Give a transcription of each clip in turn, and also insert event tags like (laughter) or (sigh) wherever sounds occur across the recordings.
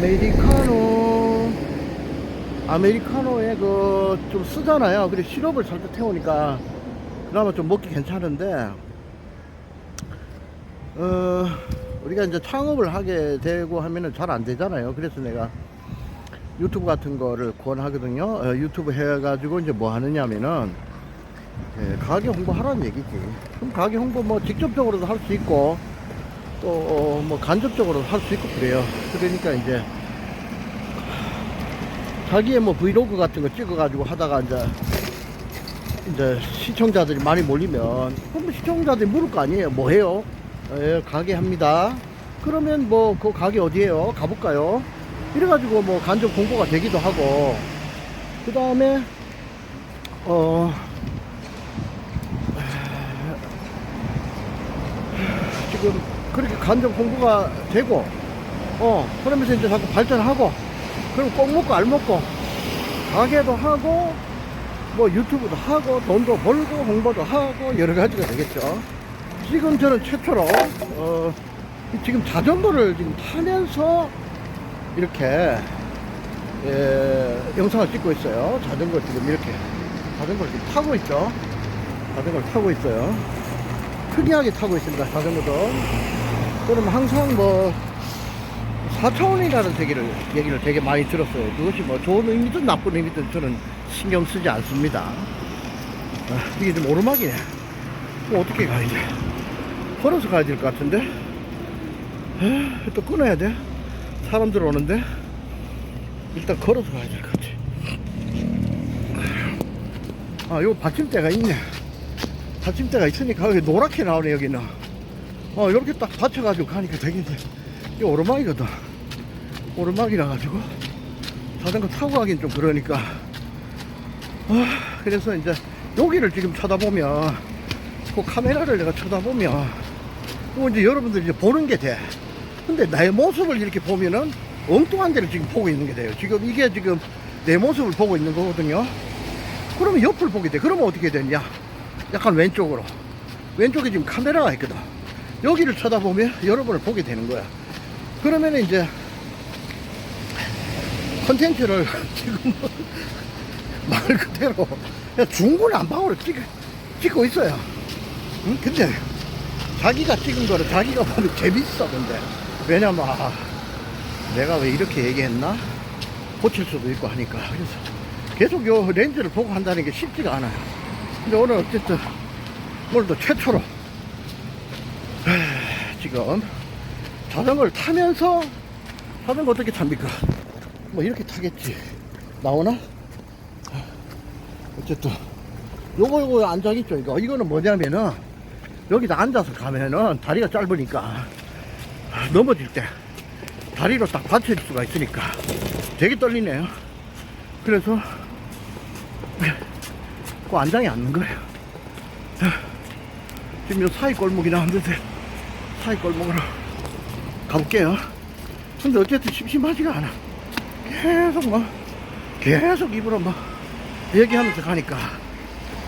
아메리카노 아메리카노에 그 좀 쓰잖아요. 그래 시럽을 살짝 태우니까 그나마 좀 먹기 괜찮은데 어 우리가 이제 창업을 하게 되고 하면은 잘 안 되잖아요. 그래서 내가 유튜브 같은 거를 권하거든요. 어, 유튜브 해가지고 이제 뭐 하느냐면은 예, 가게 홍보 하라는 얘기지. 그럼 가게 홍보 뭐 직접적으로도 할 수 있고 또 뭐 간접적으로 할 수 있고 그래요. 그러니까 이제 자기의 뭐 브이로그 같은 거 찍어가지고 하다가 이제 이제 시청자들이 많이 몰리면 그럼 시청자들이 물을 거 아니에요. 뭐 해요? 예, 가게 합니다. 그러면 뭐 그 가게 어디에요? 가볼까요? 이래가지고 뭐 간접 공고가 되기도 하고. 그 다음에 어 지금 그렇게 간접 홍보가 되고 어 그러면서 이제 자꾸 발전하고 그럼 꼭 먹고 알 먹고 가게도 하고 뭐 유튜브도 하고 돈도 벌고 홍보도 하고 여러 가지가 되겠죠. 지금 저는 최초로 어 지금 자전거를 지금 타면서 이렇게 예, 영상을 찍고 있어요. 자전거 지금 이렇게 자전거를 지금 타고 있죠. 자전거를 타고 있어요. 특이하게 타고 있습니다 자전거도. 저는 항상 뭐 4차원이라는 얘기를, 얘기를 되게 많이 들었어요. 그것이 뭐 좋은 의미든 나쁜 의미든 저는 신경 쓰지 않습니다. 아, 이게 좀 오르막이네. 뭐 어떻게 가야 돼? 걸어서 가야 될 것 같은데? 에, 또 끊어야 돼? 사람들 오는데? 일단 걸어서 가야 될 것 같아. 아 요 받침대가 있네. 받침대가 있으니까 여기 노랗게 나오네 여기는. 어 이렇게 딱 받쳐가지고 가니까 되겠네 이 오르막이거든 오르막이라 가지고 자전거 타고 가긴 좀 그러니까 아, 그래서 이제 여기를 지금 쳐다보면 그 카메라를 내가 쳐다보면 뭐 이제 여러분들이 이제 보는 게 돼. 근데 나의 모습을 이렇게 보면은 엉뚱한 데를 지금 보고 있는 게 돼요. 지금 이게 지금 내 모습을 보고 있는 거거든요. 그러면 옆을 보게 돼. 그러면 어떻게 되냐? 약간 왼쪽으로. 왼쪽에 지금 카메라가 있거든. 여기를 쳐다보면 여러분을 보게 되는 거야. 그러면 이제 컨텐츠를 (laughs) 지금 말 그대로 그냥 중구난방으로 찍, 찍고 있어요. 응? 근데 자기가 찍은 거를 자기가 보면 재밌어 근데. 왜냐면 아, 내가 왜 이렇게 얘기했나? 고칠 수도 있고 하니까. 그래서 계속 요 렌즈를 보고 한다는 게 쉽지가 않아요. 근데 오늘 어쨌든 오늘도 최초로 에, 지금 자전거를 타면서 자전거 어떻게 탑니까 뭐 이렇게 타겠지. 나오나? 어쨌든 요거 요거 안장 있죠 이거. 이거는 뭐냐면은 여기다 앉아서 가면은 다리가 짧으니까 넘어질 때 다리로 딱 받칠 수가 있으니까 되게 떨리네요. 그래서 그 안장이 앉는 거예요. 지금 요 사이 골목이 나왔는데 사이 골목으로 가볼게요. 근데 어쨌든 심심하지가 않아 계속 뭐 계속 입으로 뭐 얘기하면서 가니까.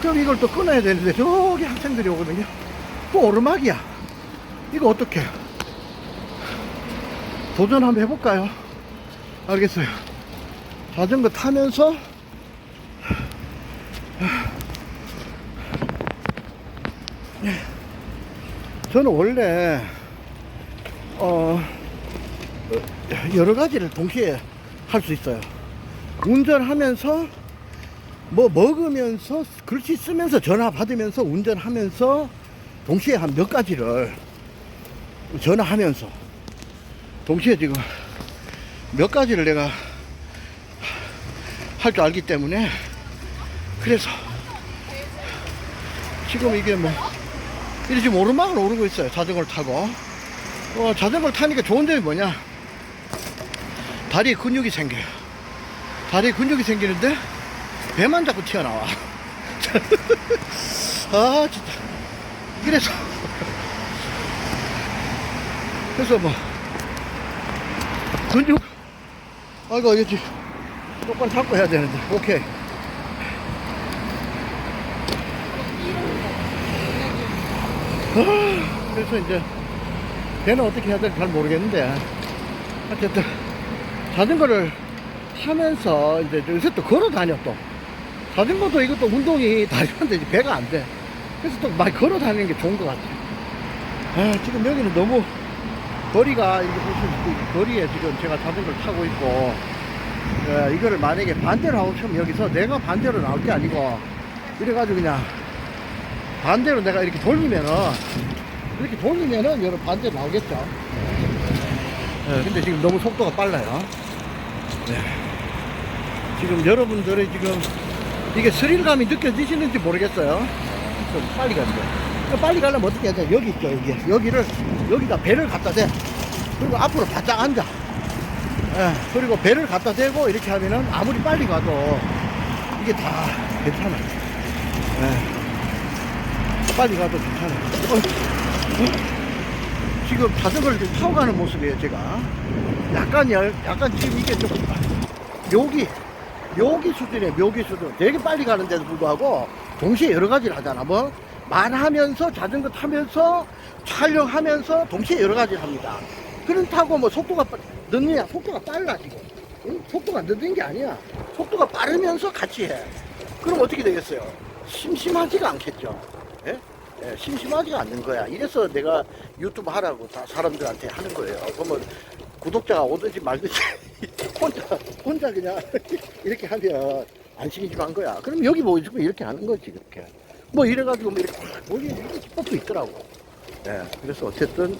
그럼 이걸 또 끊어야 되는데 저기 학생들이 오거든요. 또 오르막이야. 이거 어떻게 도전 한번 해볼까요? 알겠어요. 자전거 타면서 저는 원래 어 여러 가지를 동시에 할 수 있어요. 운전하면서 뭐 먹으면서 글씨 쓰면서 전화 받으면서 운전하면서 동시에 한 몇 가지를 전화하면서 동시에 지금 몇 가지를 내가 할 줄 알기 때문에 그래서 지금 이게 뭐 이게 지금 오르막을 오르고 있어요. 자전거를 타고. 어, 자전거를 타니까 좋은 점이 뭐냐 다리에 근육이 생겨요. 다리에 근육이 생기는데 배만 자꾸 튀어나와. (laughs) 아 진짜. 그래서 그래서 뭐 근육 아이고 이거 똑바로 잡고 해야 되는데. 오케이. 아, 그래서 이제 걔는 어떻게 해야 될지 잘 모르겠는데. 어쨌든 자전거를 타면서 이제 요새 또 걸어 다녀 또. 자전거도 이것도 운동이 (laughs) 이제 배가 안 돼. 그래서 또 많이 걸어 다니는 게 좋은 것 같아. 아, 지금 여기는 너무 거리가 이렇게 보시면 거리에 지금 제가 자전거를 타고 있고 예, 이거를 만약에 반대로 하고 치면 여기서 내가 반대로 나올 게 아니고 이래가지고 그냥 반대로 내가 이렇게 돌리면은 이렇게 돌리면은 여러 반대로 나오겠죠. 예, 근데 지금 너무 속도가 빨라요. 네. 지금 여러분들의 지금 이게 스릴감이 느껴지시는지 모르겠어요. 좀 빨리 가죠. 빨리 가려면 어떻게 해야 돼? 여기 있죠, 여기. 여기를, 여기다 배를 갖다 대. 그리고 앞으로 바짝 앉아. 예, 그리고 배를 갖다 대고 이렇게 하면은 아무리 빨리 가도 이게 다 괜찮아. 예. 빨리 가도 괜찮아. 어, 어? 지금 자전거를 좀 타고 가는 모습이에요, 제가. 약간, 열- 약간 지금 이게 좀, 묘기, 묘기 수준이에요, 묘기 수준. 되게 빨리 가는데도 불구하고, 동시에 여러 가지를 하잖아. 뭐, 말하면서, 자전거 타면서, 촬영하면서, 동시에 여러 가지를 합니다. 그렇다고 뭐, 속도가 빠- 늦느냐? 속도가 빨라, 지금. 응? 속도가 늦은 게 아니야. 속도가 빠르면서 같이 해. 그럼 어떻게 되겠어요? 심심하지가 않겠죠. 예? 예, 심심하지가 않는 거야. 이래서 내가 유튜브 하라고 다 사람들한테 하는 거예요. 그러면 구독자가 오든지 말든지 (laughs) 혼자 혼자 그냥 (laughs) 이렇게 하면 안심이 좀한 거야. 그럼 여기 보여주고 이렇게 하는 거지 그렇게. 뭐 이래가지고 뭐 이렇게 뭐 이런 기법도 있더라고. 예, 그래서 어쨌든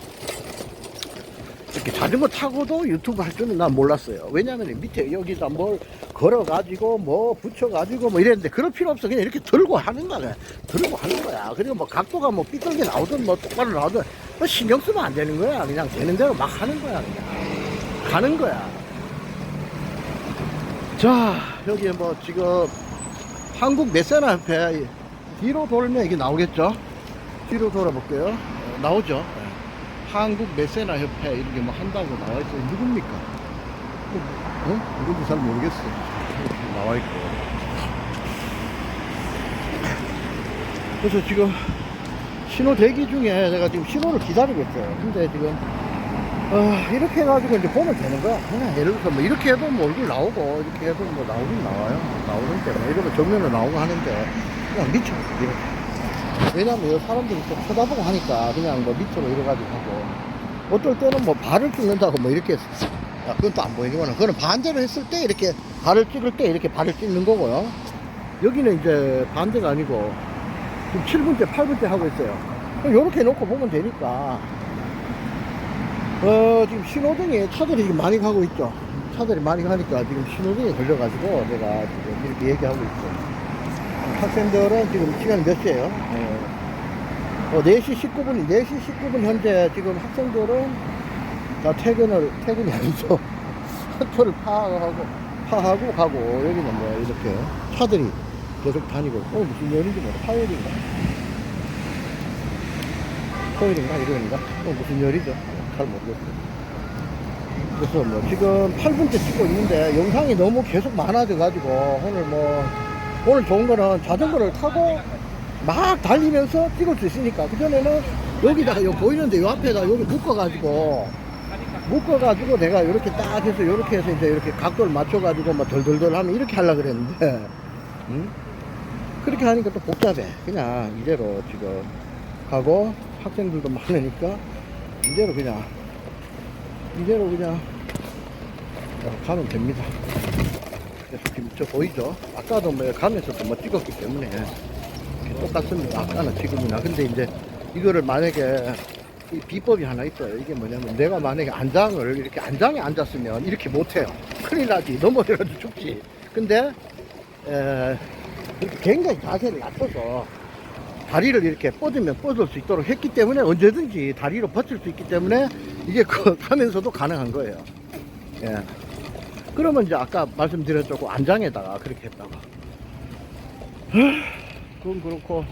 이렇게 자전거 타고도 유튜브 할 줄은 난 몰랐어요. 왜냐면 밑에 여기다 뭘 걸어가지고 뭐 붙여가지고 뭐 이랬는데 그럴 필요 없어. 그냥 이렇게 들고 하는 거야. 들고 하는 거야. 그리고 뭐 각도가 뭐 삐뚤게 나오든 뭐 똑바로 나오든 뭐 신경 쓰면 안 되는 거야. 그냥 되는 대로 막 하는 거야. 그냥. 가는 거야. 자, 여기 뭐 지금 한국 메세나 협회 뒤로 돌면 이게 나오겠죠? 뒤로 돌아볼게요. 어, 나오죠? 네. 한국 메세나 협회 이렇게 뭐 한다고 나와 있어요. 누굽니까? 어? 누군지 잘 모르겠어. 이렇게 나와 있고. 그래서 지금 신호 대기 중에 내가 지금 신호를 기다리고 있어요. 근데 지금 어, 이렇게 해가지고 이제 보면 되는 거야. 그냥 예를 들어서 뭐 이렇게 해도 뭐 얼굴 나오고 이렇게 해도 뭐 나오긴 나와요. 나오는데 뭐 이러면 정면으로 나오고 하는데 그냥 밑으로 이렇게. 왜냐면 사람들이 또 쳐다보고 하니까 그냥 뭐 밑으로 이래가지고 하고 어떨 때는 뭐 발을 찍는다고 뭐 이렇게 야, 그건 또 안 보이지만 그거는 반대로 했을 때 이렇게 발을 찍을 때 이렇게 발을 찍는 거고요. 여기는 이제 반대가 아니고 지금 7분째, 8분째 하고 있어요. 이렇게 놓고 보면 되니까 어, 지금 신호등에 차들이 지금 많이 가고 있죠. 차들이 많이 가니까 지금 신호등에 걸려가지고 내가 지금 이렇게 얘기하고 있어요. 학생들은 지금 시간이 몇 시에요? 어, 4시 19분, 4시 19분 현재 지금 학생들은 다 퇴근을, 퇴근이 아니죠. (laughs) 학교를 파하고, 파하고 가고, 여기는 뭐 이렇게 차들이 계속 다니고, 오늘 무슨 요일인지 모르 화요일인가? 토요일인가? 일요일인가? 어, 무슨 요일이죠? 잘 모르겠어요. 그래서 뭐 지금 8분째 찍고 있는데 영상이 너무 계속 많아져가지고 오늘 뭐 오늘 좋은 거는 자전거를 타고 막 달리면서 찍을 수 있으니까 그전에는 여기다가 요 보이는데 요 앞에다 여기 묶어가지고 묶어가지고 내가 이렇게 딱 해서 이렇게 해서 이제 이렇게 각도를 맞춰가지고 막 덜덜덜 하면 이렇게 하려고 그랬는데 응? 그렇게 하니까 또 복잡해 그냥 이대로 지금 가고 학생들도 많으니까 이대로 그냥 이대로 그냥 어, 가면 됩니다 지금 저 보이죠? 아까도 뭐 가면서도 뭐 찍었기 때문에 똑같습니다. 아까나 지금이나. 근데 이제 이거를 만약에 이 비법이 하나 있어요. 이게 뭐냐면 내가 만약에 안장을 이렇게 안장에 앉았으면 이렇게 못해요. 큰일 나지. 넘어져가지고 죽지. 근데 에, 굉장히 자세를 낮춰서 다리를 이렇게 뻗으면 뻗을 수 있도록 했기 때문에 언제든지 다리로 버틸 수 있기 때문에 이게 그- (laughs) 가면서도 가능한 거예요. 예. 그러면 이제 아까 말씀드렸죠. 안장에다가 그렇게 했다가. 그건 그렇고,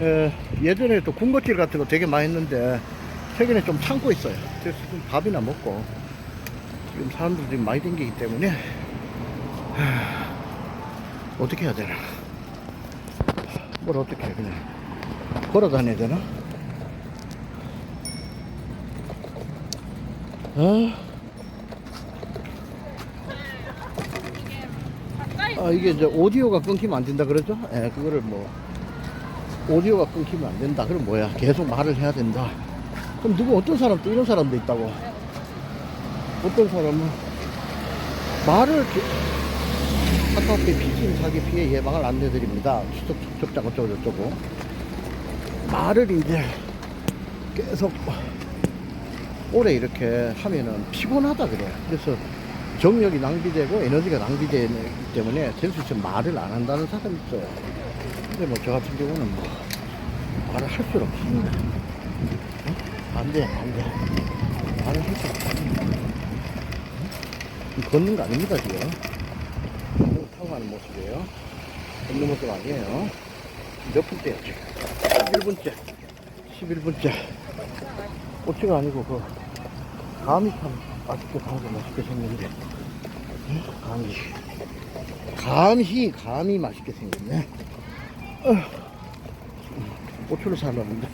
예, 예전에 또 군것질 같은 거 되게 많이 했는데, 최근에 좀 참고 있어요. 그래서 좀 밥이나 먹고, 지금 사람들이 많이 댕기기 때문에, 하, 어떻게 해야 되나. 뭘 어떻게 해, 그냥. 걸어 다녀야 되나? 어? 아, 이게 이제 오디오가 끊기면 안 된다 그러죠? 예, 그거를 뭐, 오디오가 끊기면 안 된다. 그럼 뭐야? 계속 말을 해야 된다. 그럼 누구 어떤 사람도 이런 사람도 있다고. 어떤 사람은 말을 카카오페이 비심 사기 피해 예방을 안내드립니다. 추적 접촉장 어쩌고 저쩌고. 말을 이제 계속 오래 이렇게 하면은 피곤하다 그래. 그래서 정력이 낭비되고 에너지가 낭비되기 때문에 될 수 있으면 말을 안 한다는 사람이 있어요. 근데 뭐 저 같은 경우는 뭐 말을 할수록 힘들어. 어? 안 돼, 안 돼. 말을 할수록 힘들어. 응? 걷는 거 아닙니다, 지금. 타고 가는 모습이에요. 걷는 모습 아니에요. 몇 분째야, 지금? 11분째. 11분째. 꼬치가 아니고, 그, 감이 참 맛있게 가고 맛있게 생겼는데. 응? 감이. 감이, 감이 맛있게 생겼네. 어. 고추를 살랐는데,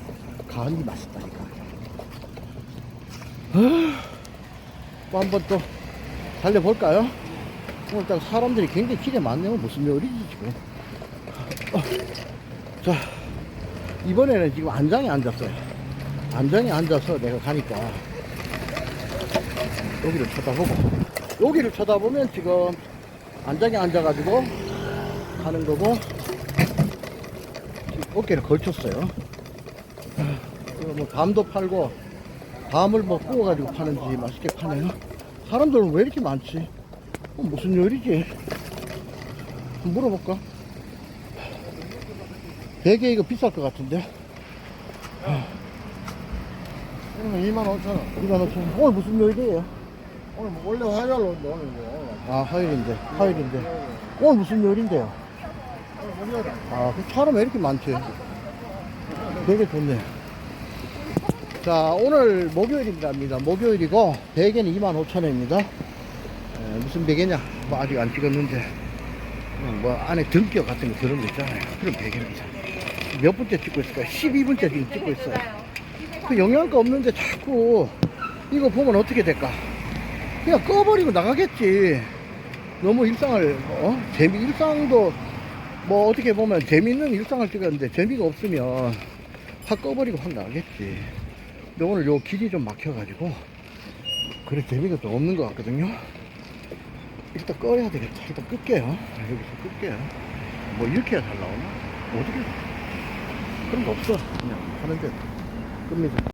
감이 맛있다니까. 어. 뭐 한번 또 달려볼까요? 딱 사람들이 굉장히 기대 많네요. 무슨 요리지, 지금. 어. 자, 이번에는 지금 안장에 앉았어요. 안장에 앉아서 내가 가니까 여기를 쳐다보고 여기를 쳐다보면 지금 안장에 앉아가지고 가는 거고 어깨를 걸쳤어요. 그리고 뭐 밤도 팔고 밤을 뭐 구워가지고 파는지 맛있게 파네요. 사람들은 왜 이렇게 많지? 어, 무슨 요리지? 물어볼까? 되게 이거 비쌀 것 같은데? 이거는 2만 5천 원. 2만 5천 원. 오늘 무슨 요일이에요? 오늘 뭐 원래 화요일로 오는데 오늘 뭐 아, 화요일인데. 화요일인데. 오늘 무슨 요일인데요? 오늘 목요일. 아, 그 사람 왜 이렇게 많지? 되게 좋네. 자, 오늘 목요일입니다. 목요일이고, 베개는 25,000원입니다. 무슨 베개냐? 뭐 아직 안 찍었는데, 어, 뭐 안에 등뼈 같은 거 들은 거 있잖아요. 그런 베개입니다. 몇 분째 찍고 있을까요? 12분째 지금 찍고 있어요. 그 영양가 없는데 자꾸 이거 보면 어떻게 될까? 그냥 꺼버리고 나가겠지. 너무 일상을, 어? 재미, 일상도 뭐 어떻게 보면 재밌는 일상을 찍었는데 재미가 없으면 확 꺼버리고 확 나가겠지. 근데 오늘 요 길이 좀 막혀가지고 그래 재미가 좀 없는 것 같거든요. 일단 꺼야 되겠다. 일단 끌게요. 여기서 끌게요. 뭐 이렇게 잘 나오나? 어떻게? 그런 거 없어. 그냥 하는데 끕니다.